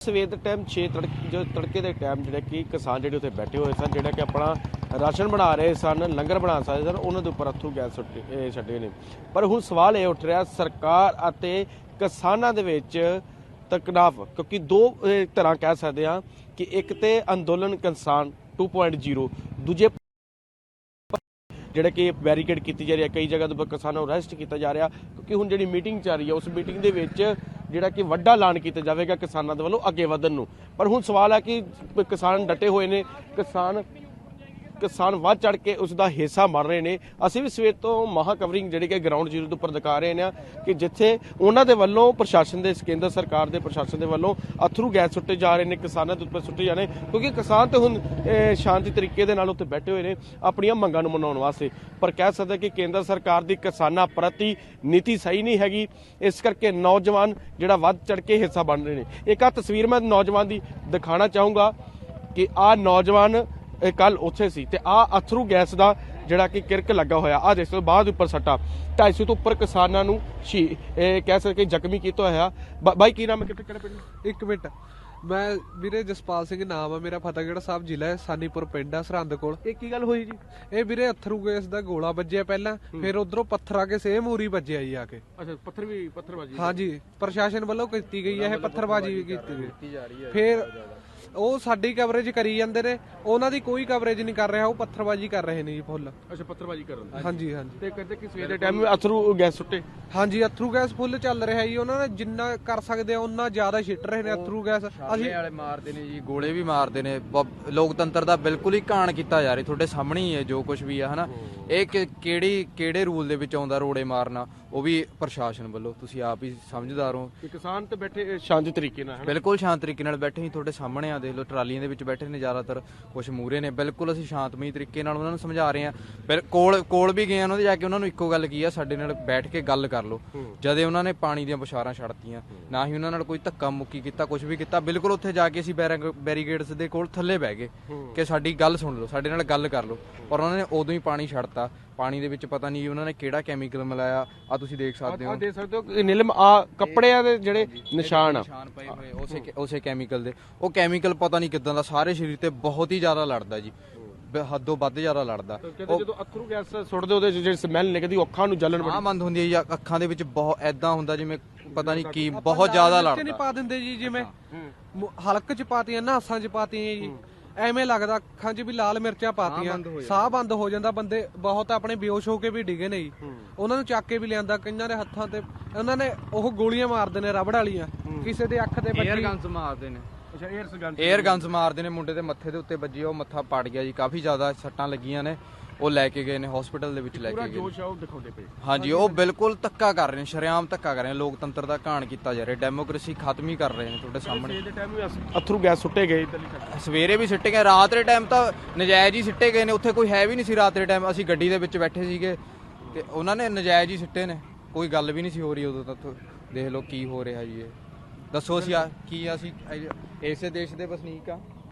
ਸਵੇਰ ਦੇ ਟਾਈਮ 6 ਤੜਕੇ, ਜੋ ਤੜਕੇ ਦੇ ਟਾਈਮ ਜਿਹੜੇ ਕਿ ਕਿਸਾਨ ਜਿਹੜੇ ਉੱਥੇ ਬੈਠੇ ਹੋਏ ਸਨ, ਜਿਹੜਾ ਕਿ ਆਪਣਾ ਰਾਸ਼ਨ ਬਣਾ ਰਹੇ ਸਨ, ਲੰਗਰ ਬਣਾ ਸਕਦੇ ਸਨ, ਉਹਨਾਂ ਦੇ ਉੱਪਰ ਅਥਰੂ ਗੈਸ ਛੱਡੇ ਨੇ। ਪਰ ਹੁਣ ਸਵਾਲ ਇਹ ਉੱਠ ਰਿਹਾ, ਸਰਕਾਰ ਅਤੇ ਕਿਸਾਨਾਂ ਦੇ ਵਿੱਚ ਤਕਨਾਫ, ਕਿਉਂਕਿ ਦੋ ਤਰ੍ਹਾਂ ਕਹਿ ਸਕਦੇ ਆ ਕਿ ਇੱਕ ਤੇ ਅੰਦੋਲਨ ਕਿਸਾਨ 2.0 ਦੂਜੇ ਜਿਹੜਾ ਕਿ ਬੈਰੀਕੇਡ ਕੀਤੀ ਜਾ ਰਹੀ ਹੈ, ਕਈ ਜਗ੍ਹਾ ਤੇ ਕਿਸਾਨਾਂ ਨੂੰ ਅਰੈਸਟ ਕੀਤਾ ਜਾ ਰਿਹਾ, ਕਿਉਂਕਿ ਹੁਣ ਜਿਹੜੀ ਮੀਟਿੰਗ ਚੱਲ ਰਹੀ ਹੈ, ਉਸ ਮੀਟਿੰਗ ਦੇ ਵਿੱਚ ਜਿਹੜਾ ਕਿ ਵੱਡਾ ਐਲਾਨ ਕੀਤਾ ਜਾਵੇਗਾ ਕਿਸਾਨਾਂ ਦੇ ਵੱਲੋਂ ਅੱਗੇ ਵਧਣ ਨੂੰ। ਪਰ ਹੁਣ ਸਵਾਲ ਹੈ ਕਿ ਕਿਸਾਨ ਡਟੇ ਹੋਏ ਨੇ, ਕਿਸਾਨ ਕਿਸਾਨ ਵੱਧ ਚੜ ਕੇ ਉਸ ਦਾ ਹਿੱਸਾ ਬਣ ਰਹੇ ਨੇ। ਅਸੀਂ ਵੀ ਸਵੇਰ ਤੋਂ ਮਹਾ ਕਵਰਿੰਗ ਜਿਹੜੀ ਕਿ ਗਰਾਊਂਡ ਜ਼ੀਰੋ ਦੇ ਉੱਪਰ ਦਿਖਾ ਰਹੇ ਨੇ ਕਿ ਜਿੱਥੇ ਉਹਨਾਂ ਦੇ ਵੱਲੋਂ ਪ੍ਰਸ਼ਾਸਨ ਦੇ, ਕੇਂਦਰ ਸਰਕਾਰ ਦੇ ਪ੍ਰਸ਼ਾਸਨ ਦੇ ਵੱਲੋਂ ਅਥਰੂ ਗੈਸ ਸੁੱਟੇ ਜਾ ਰਹੇ ਨੇ, ਕਿਸਾਨਾਂ ਦੇ ਉੱਪਰ ਸੁੱਟੇ ਜਾ ਰਹੇ ਨੇ, ਕਿਉਂਕਿ ਕਿਸਾਨ ਤੇ ਹੁਣ ਸ਼ਾਂਤੀ ਤਰੀਕੇ ਦੇ ਨਾਲ ਉੱਥੇ ਬੈਠੇ ਹੋਏ ਨੇ ਆਪਣੀਆਂ ਮੰਗਾਂ ਨੂੰ ਮਨਾਉਣ ਵਾਸਤੇ। ਪਰ ਕਹਿ ਸਕਦੇ ਕਿ ਕੇਂਦਰ ਸਰਕਾਰ ਦੀ ਕਿਸਾਨਾਂ ਪ੍ਰਤੀ ਨੀਤੀ ਸਹੀ ਨਹੀਂ ਹੈਗੀ। ਇਸ ਕਰਕੇ ਨੌਜਵਾਨ ਜਿਹੜਾ ਵੱਧ ਚੜ ਕੇ ਹਿੱਸਾ ਬਣ ਰਹੇ ਨੇ। ਇੱਕ ਆ ਤਸਵੀਰ ਮੈਂ ਨੌਜਵਾਨ ਦੀ ਦਿਖਾਣਾ ਚਾਹੂੰਗਾ ਕਿ ਆ ਨੌਜਵਾਨ ਕੱਲ ਉੱਥੇ ਸੀ ਤੇ ਆ ਅਥਰੂ ਗੈਸ ਦਾ ਜਿਹੜਾ ਕਿ ਕਿਰਕ ਲੱਗਾ ਹੋਇਆ। ਆ ਦੇਖ ਸਕਦੇ ਬਾਅਦ ਉੱਪਰ ਸੱਟਾ। 250 ਤੋਂ ਉੱਪਰ ਕਿਸਾਨਾਂ ਨੂੰ ਕਹਿ ਸਕਦੇ ਜ਼ਖਮੀ ਕੀਤਾ ਹੋਇਆ। ਬਾਈ ਕੀ ਨਾਮ ਹੈ? ਕਿਹੜਾ ਪਿੰਡ? ਇੱਕ ਮਿੰਟ। ਮੈਂ ਵੀਰੇ ਜਸਪਾਲ ਸਿੰਘ ਨਾਮ ਆ ਮੇਰਾ ਫਤਿਹਗੜ੍ਹ ਸਾਹਿਬ ਜ਼ਿਲ੍ਹਾ ਹੈ ਸਾਨੀਪੁਰ ਪਿੰਡ ਆ ਸਰਹੰਦ ਕੋਲ। ਇਹ ਕੀ ਗੱਲ ਹੋਈ ਜੀ? ਇਹ ਵੀਰੇ ਅਥਰੂ ਗੈਸ ਦਾ ਗੋਲਾ ਵੱਜਿਆ ਪਹਿਲਾਂ ਫਿਰ ਉਧਰੋਂ ਪੱਥਰ ਆ ਕੇ ਸੇਮ ਉਰੀ ਵੱਜਿਆ ਜੀ ਆ ਕੇ। ਅੱਛਾ ਪੱਥਰ ਵੀ ਪੱਥਰਬਾਜੀ ਹਾਂਜੀ ਪ੍ਰਸ਼ਾਸਨ ਵੱਲੋਂ ਕੀਤੀ ਗਈ ਹੈ ਇਹ ਪੱਥਰਬਾਜੀ ਵੀ ਕੀਤੀ ਗਈ। ਫਿਰ ਉਹ ਸਾਡੀ ਕਵਰੇਜ ਕਰੀ ਜਾਂਦੇ ਨੇ। ਉਹਨਾਂ ਦੀ ਕੋਈ ਕਵਰੇਜ ਨਹੀਂ ਕਰ ਰਿਹਾ ਉਹ ਪੱਥਰਬਾਜੀ ਕਰ ਰਹੇ ਨੇ ਜੀ ਫੁੱਲ। ਅੱਛਾ ਪੱਥਰਬਾਜੀ ਕਰਨ ਹਾਂਜੀ ਹਾਂਜੀ। ਤੇ ਕਹਿੰਦੇ ਕਿ ਸਵੇਰ ਦੇ ਟਾਈਮ ਅਥਰੂ ਗੈਸ ਸੁੱਟੇ। ਹਾਂਜੀ ਅਥਰੂ ਗੈਸ ਫੁੱਲ ਚੱਲ ਰਿਹਾ ਜੀ। ਉਹਨਾਂ ਨੇ ਜਿੰਨਾ ਕਰ ਸਕਦੇ ਆ ਉਹਨਾਂ ਜ਼ਿਆਦਾ ਛਿੱਟ ਰਹੇ ਨੇ ਅਥਰੂ ਗੈਸ। ਅਸੀਂ ਵਾਲੇ ਮਾਰਦੇ ਨੇ ਜੀ ਗੋਲੇ ਵੀ ਮਾਰਦੇ ਨੇ। ਲੋਕਤੰਤਰ ਦਾ ਬਿਲਕੁਲ ਹੀ ਘਾਣ ਕੀਤਾ ਜਾ ਰਿਹਾ। ਤੁਹਾਡੇ ਸਾਹਮਣੇ ਹੀ ਹੈ ਜੋ ਕੁਝ ਵੀ ਹੈ ਹਨਾ। ਇਹ ਕਿ- ਕਿਹੜੀ ਕਿਹੜੇ ਰੂਲ ਦੇ ਵਿੱਚ ਆਉਂਦਾ ਰੋੜੇ ਮਾਰਨਾ? ਉਹ ਵੀ ਪ੍ਰਸ਼ਾਸਨ ਵੱਲੋਂ ਤੁਸੀਂ ਆਪ ਹੀ ਸਮਝਦਾਰ ਹੋ। ਕਿ ਕਿਸਾਨ ਤੇ ਬੈਠੇ ਸ਼ਾਂਤੀ ਤਰੀਕੇ ਨਾਲ ਬਿਲਕੁਲ ਸ਼ਾਂਤ ਤਰੀਕੇ ਨਾਲ ਬੈਠੇ ਹੀ ਤੁਹਾਡੇ ਸਾਹਮਣੇ ਆ ਦੇਖ ਲਓ ਟਰਾਲੀਆਂ ਦੇ ਵਿੱਚ ਬੈਠੇ ਨੇ ਜ਼ਿਆਦਾਤਰ ਕੁਝ ਮੂਰੇ ਨੇ। ਬਿਲਕੁਲ ਅਸੀਂ ਸ਼ਾਂਤਮਈ ਤਰੀਕੇ ਨਾਲ ਉਹਨਾਂ ਨੂੰ ਸਮਝਾ ਰਹੇ ਆ ਫਿਰ ਕੋਲ ਕੋਲ ਵੀ ਗਏ ਉਹਨਾਂ ਦੇ ਜਾ ਕੇ ਉਹਨਾਂ ਨੂੰ ਇੱਕੋ ਗੱਲ ਕੀ ਆ ਸਾਡੇ ਨਾਲ ਬੈਠ ਕੇ ਗੱਲ ਕਰ ਲਓ। ਜਦੇ ਉਹਨਾਂ ਨੇ ਪਾਣੀ ਦੀਆਂ ਬੁਛਾਰਾਂ ਛੱਡਤੀਆਂ ਨਾ ਹੀ ਉਹਨਾਂ ਨਾਲ ਕੋਈ ਧੱਕਾ ਮੁੱਕੀ ਕੀਤਾ ਕੁਝ ਵੀ ਕੀਤਾ ਬਿਲਕੁਲ ਉੱਥੇ ਜਾ ਕੇ ਅਸੀਂ ਬੈਰਿੰਗ- ਬੈਰੀਗੇਡਸ ਦੇ ਕੋਲ ਥੱਲੇ ਬਹਿ ਗਏ ਕਿ ਸਾਡੀ ਗੱਲ ਸੁਣ ਲਓ ਸਾਡੇ ਨਾਲ ਗੱਲ ਕਰ ਲਓ। ਪਰ ਉਹਨਾਂ ਨੇ ਉਦੋਂ ਹੀ ਪਾਣੀ ਛੱਡਤਾ। ਪਾਣੀ ਦੇ ਵਿੱਚ ਪਤਾ ਨਹੀਂ ਉਹਨਾਂ ਨੇ ਕਿਹੜਾ ਕੈਮੀਕਲ ਮਿਲਾਇਆ ਆ ਤੁਸੀਂ ਦੇਖ ਸਕਦੇ ਹੋ। ਆ ਦੇਖ ਸਕਦੇ ਹੋ ਕਿ ਨਿਲਮ ਆ ਕੱਪੜਿਆਂ ਦੇ ਜਿਹੜੇ ਨਿਸ਼ਾਨ ਆ। ਨਿਸ਼ਾਨ ਪਏ ਹੋਏ ਉਸੇ ਉਸੇ ਕੈਮੀਕਲ ਦੇ। ਉਹ ਕੈਮੀਕਲ ਪਤਾ ਨਹੀਂ ਕਿਦਾਂ ਦਾ ਸਾਰੇ ਸਰੀਰ ਤੇ ਬਹੁਤ ਹੀ ਜ਼ਿਆਦਾ ਲੜਦਾ ਜੀ। ਹੱਦੋਂ ਵੱਧ ਜ਼ਿਆਦਾ ਲੜਦਾ। ਕਹਿੰਦੇ ਜਦੋਂ ਅਥਰੂ ਗੈਸ ਸੁੱਟਦੇ ਉਹਦੇ 'ਚ ਜਿਹੜੀ ਸਮੈਲ ਨਿਕਲਦੀ ਉਹ ਅੱਖਾਂ ਨੂੰ ਜਲਣ ਆਹ ਬੰਦ ਹੁੰਦੀ ਹੈ ਜੀ ਅੱਖਾਂ ਦੇ ਵਿੱਚ ਬਹੁਤ ਐਦਾਂ ਹੁੰਦਾ ਜਿਵੇਂ ਪਤਾ ਨਹੀਂ ਕੀ ਬਹੁਤ ਜ਼ਿਆਦਾ ਮਿਰਚ ਨਹੀਂ ਲੜਦਾ। ਪਾ ਦਿੰਦੇ ਜੀ ਜਿਵੇਂ ਮੁ- ਹਲਕ ਚ ਪਾਤੀਆਂ ਨਾਸਾਂ ਚ ਪਾਤੀਆਂ ਜੀ। ਐਵੇਂ ਲੱਗਦਾ ਅੱਖਾਂ 'ਚ ਵੀ ਲਾਲ ਮਿਰਚਾਂ ਪਾਤੀਆਂ। ਸਾਹ ਬੰਦ ਹੋ ਜਾਂਦਾ। ਬੰਦੇ ਬਹੁਤ ਆਪਣੇ ਬੇਹੋਸ਼ ਹੋ ਕੇ ਵੀ ਡਿਗੇ ਨੇ ਜੀ। ਉਹਨਾਂ ਨੂੰ ਚੱਕ ਕੇ ਵੀ ਲਿਆਂਦਾ ਕਈਆਂ ਦੇ ਹੱਥਾਂ ਤੇ। ਉਹਨਾਂ ਨੇ ਉਹ ਗੋਲੀਆਂ ਮਾਰਦੇ ਨੇ ਰਬੜ ਵਾਲੀਆਂ। ਕਿਸੇ ਦੇ ਅੱਖ ਤੇ 에ਅਰ ਵੱਜੀ ਗਨਸ ਮਾਰਦੇ ਨੇ। ਅੱਛਾ 에ਅਰਸ ਗਨ 에ਅਰ ਗਨਸ ਮਾਰਦੇ ਨੇ ਮੁੰਡੇ ਦੇ ਮੱਥੇ ਦੇ ਉੱਤੇ ਵੱਜੀ ਉਹ ਮੱਥਾ ਪਾੜ ਗਿਆ ਜੀ। ਕਾਫੀ ਜ਼ਿਆਦਾ ਸੱਟਾਂ ਲੱਗੀਆਂ ਨੇ ਉਹ ਲੈ ਕੇ ਗਏ ਨੇ ਹਸਪੀਟਲ ਦੇ ਵਿੱਚ ਲੈ ਪੂਰਾ ਕੇ ਗਏ ਜੋਸ਼ ਆ ਉਹ ਦਿਖਾਉਂਦੇ ਪਏ। ਹਾਂਜੀ ਉਹ ਬਿਲਕੁਲ ਧੱਕਾ ਕਰ ਰਹੇ ਨੇ ਸ਼ਰੇਆਮ ਧੱਕਾ ਕਰ ਰਹੇ ਨੇ ਲੋਕਤੰਤਰ ਦਾ ਘਾਣ ਕੀਤਾ ਜਾ ਰਿਹਾ ਡੈਮੋਕ੍ਰੇਸੀ ਖਤਮ ਹੀ ਕਰ ਰਹੇ ਨੇ ਤੁਹਾਡੇ ਸਾਹਮਣੇ। ਸਵੇਰ ਦੇ ਟਾਈਮ ਵੀ ਅਸ- ਅਥਰੂ ਗੈਸ ਸੁੱਟੇ ਗਏ ਇੱਧਰਲੀ side। ਸਵੇਰੇ ਵੀ ਸਿੱਟੇ ਗਏ ਰਾਤ ਦੇ ਟਾਈਮ ਤਾਂ ਨਜਾਇਜ਼ ਹੀ ਸਿੱਟੇ ਗਏ ਨੇ ਉੱਥੇ ਕੋਈ ਹੈ ਵੀ ਨਹੀਂ ਸੀ ਰਾਤ ਦੇ ਟਾਈਮ ਅਸੀਂ ਗੱਡੀ ਦੇ ਵਿੱਚ ਬੈਠੇ ਸੀਗੇ ਤੇ ਉਹਨਾਂ ਨੇ ਨਜਾਇਜ਼ ਹੀ ਸਿੱਟੇ ਨੇ ਕੋਈ ਗੱਲ ਵੀ ਨਹੀਂ ਸੀ ਹੋ ਰਹੀ ਉਦੋਂ ਤੱਕ ਦੇਖ ਲਓ ਕੀ ਹੋ ਰਿਹਾ ਜੀ ਇਹ। ਦੱਸੋ ਅਸੀਂ ਆ ਕੀ ਅਸੀਂ ਇਸੇ ਦੇਸ਼ ਦੇ ਵਸਨੀਕ ਆ।